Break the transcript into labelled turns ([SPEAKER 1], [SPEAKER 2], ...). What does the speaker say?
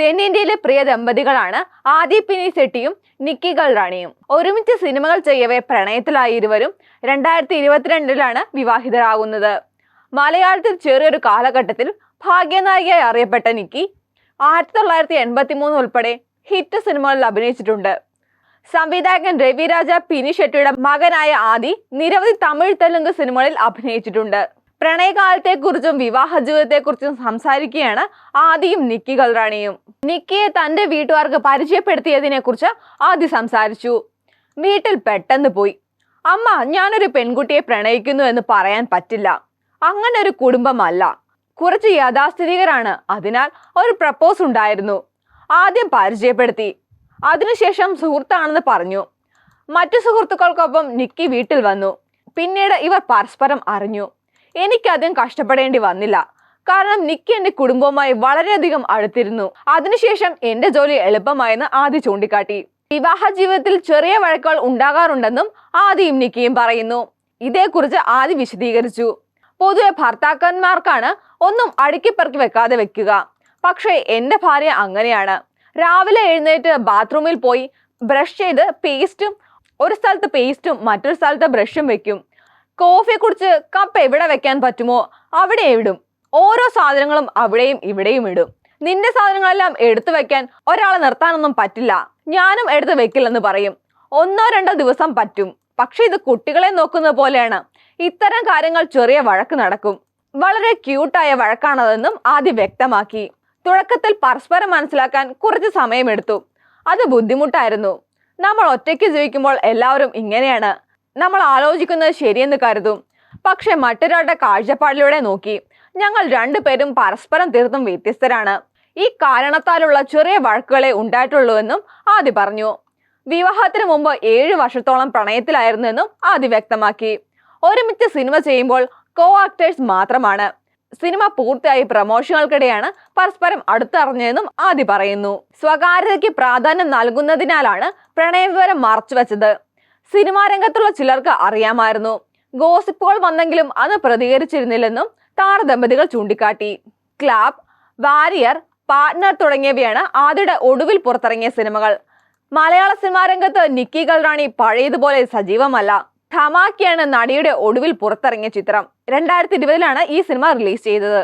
[SPEAKER 1] തെന്നിന്ത്യയിലെ പ്രിയ ദമ്പതികളാണ് ആദി പിനി സെട്ടിയും നിക്കി ഗൽറാണിയും. ഒരുമിച്ച് സിനിമകൾ ചെയ്യവേ പ്രണയത്തിലായി ഇരുവരും രണ്ടായിരത്തി ഇരുപത്തിരണ്ടിലാണ് വിവാഹിതരാകുന്നത്. മലയാളത്തിൽ ചെറിയൊരു കാലഘട്ടത്തിൽ ഭാഗ്യനായികയായി അറിയപ്പെട്ട നിക്കി ആയിരത്തി തൊള്ളായിരത്തി എൺപത്തി മൂന്ന് ഉൾപ്പെടെ ഹിറ്റ് സിനിമകളിൽ അഭിനയിച്ചിട്ടുണ്ട്. സംവിധായകൻ രവിരാജ പിനി ഷെട്ടിയുടെ മകനായ ആദി നിരവധി തമിഴ് തെലുങ്ക് സിനിമകളിൽ അഭിനയിച്ചിട്ടുണ്ട്. പ്രണയകാലത്തെക്കുറിച്ചും വിവാഹ ജീവിതത്തെ കുറിച്ചും സംസാരിക്കുകയാണ് ആദ്യം നിക്കി കൽറാണിയും നിക്കിയെ തന്റെ വീട്ടുകാർക്ക് പരിചയപ്പെടുത്തിയതിനെ കുറിച്ച് ആദി സംസാരിച്ചു. വീട്ടിൽ പെട്ടെന്ന് പോയി. അമ്മ ഞാനൊരു പെൺകുട്ടിയെ പ്രണയിക്കുന്നു എന്ന് പറയാൻ പറ്റില്ല. അങ്ങനെ ഒരു കുടുംബമല്ല. കുറച്ച് യാഥാസ്ഥിതികരാണ്. അതിനാൽ ഒരു പ്രപ്പോസ് ഉണ്ടായിരുന്നു. ആദ്യം പരിചയപ്പെടുത്തി. അതിനുശേഷം സുഹൃത്താണെന്ന് പറഞ്ഞു. മറ്റു സുഹൃത്തുക്കൾക്കൊപ്പം നിക്കി വീട്ടിൽ വന്നു. പിന്നീട് ഇവർ പരസ്പരം അറിഞ്ഞു. എനിക്കധികം കഷ്ടപ്പെടേണ്ടി വന്നില്ല. കാരണം നിക്കി എന്റെ കുടുംബവുമായി വളരെയധികം അടുത്തിരുന്നു. അതിനുശേഷം എന്റെ ജോലി എളുപ്പമായെന്ന് ആദി ചൂണ്ടിക്കാട്ടി. വിവാഹ ജീവിതത്തിൽ ചെറിയ വഴക്കുകൾ ഉണ്ടാകാറുണ്ടെന്നും ആദ്യം നിക്കിയും പറയുന്നു. ഇതേക്കുറിച്ച് ആദ്യ വിശദീകരിച്ചു. പൊതുവെ ഭർത്താക്കന്മാർക്കാണ് ഒന്നും അടുക്കിപ്പറക്കി വെക്കാതെ വെക്കുക. പക്ഷേ എന്റെ ഭാര്യ അങ്ങനെയാണ്. രാവിലെ എഴുന്നേറ്റ് ബാത്റൂമിൽ പോയി ബ്രഷ് ചെയ്ത് പേസ്റ്റും ഒരു സ്ഥലത്ത് പേസ്റ്റും മറ്റൊരു സ്ഥലത്ത് ബ്രഷും വെക്കും. കോഫി കുടിച്ച് കപ്പ് എവിടെ വെക്കാൻ പറ്റുമോ അവിടെ ഇടും. ഓരോ സാധനങ്ങളും അവിടെയും ഇവിടെയും ഇടും. നിന്റെ സാധനങ്ങളെല്ലാം എടുത്തു വെക്കാൻ ഒരാളെ നിർത്താനൊന്നും പറ്റില്ല. ഞാനും എടുത്ത് വെക്കില്ലെന്ന് പറയും. ഒന്നോ രണ്ടോ ദിവസം പറ്റും. പക്ഷെ ഇത് കുട്ടികളെ നോക്കുന്നത് പോലെയാണ്. ഇത്തരം കാര്യങ്ങൾ ചെറിയ വഴക്ക് നടക്കും. വളരെ ക്യൂട്ടായ വഴക്കാണതെന്നും ആദ്യം വ്യക്തമാക്കി. തുടക്കത്തിൽ പരസ്പരം മനസ്സിലാക്കാൻ കുറച്ച് സമയമെടുത്തു. അത് ബുദ്ധിമുട്ടായിരുന്നു. നമ്മൾ ഒറ്റയ്ക്ക് ജീവിക്കുമ്പോൾ എല്ലാവരും ഇങ്ങനെയാണ്. നമ്മൾ ആലോചിക്കുന്നത് ശരിയെന്ന് കരുതും. പക്ഷെ മറ്റൊരാളുടെ കാഴ്ചപ്പാടിലൂടെ നോക്കി ഞങ്ങൾ രണ്ടുപേരും പരസ്പരം തീർത്തും വ്യത്യസ്തരാണ്. ഈ കാരണത്താലുള്ള ചെറിയ വഴക്കുകളെ ഉണ്ടായിട്ടുള്ളൂവെന്നും ആദി പറഞ്ഞു. വിവാഹത്തിന് മുമ്പ് ഏഴ് വർഷത്തോളം പ്രണയത്തിലായിരുന്നുവെന്നും ആദി വ്യക്തമാക്കി. ഒരുമിച്ച് സിനിമ ചെയ്യുമ്പോൾ കോ ആക്ടേഴ്സ് മാത്രമാണ്. സിനിമ പൂർത്തിയായി പ്രമോഷനുകൾക്കിടെയാണ് പരസ്പരം അടുത്തറിഞ്ഞതെന്നും ആദി പറയുന്നു. സ്വകാര്യതയ്ക്ക് പ്രാധാന്യം നൽകുന്നതിനാലാണ് പ്രണയവിവരം മറച്ചുവെച്ചത്. സിനിമാ രംഗത്തുള്ള ചിലർക്ക് അറിയാമായിരുന്നു. ഗോസിപ്പുകൾ വന്നെങ്കിലും അത് പ്രതികരിച്ചിരുന്നില്ലെന്നും താരദമ്പതികൾ ചൂണ്ടിക്കാട്ടി. ക്ലാബ് വാരിയർ പാർട്ട്ണർ തുടങ്ങിയവയാണ് ആദ്യയുടെ ഒടുവിൽ പുറത്തിറങ്ങിയ സിനിമകൾ. മലയാള സിനിമാ രംഗത്ത് നിക്കി കൽറാണി പഴയതുപോലെ സജീവമല്ല. ധമാക്കിയാണ് നടിയുടെ ഒടുവിൽ പുറത്തിറങ്ങിയ ചിത്രം. രണ്ടായിരത്തി ഇരുപതിലാണ് ഈ സിനിമ റിലീസ് ചെയ്തത്.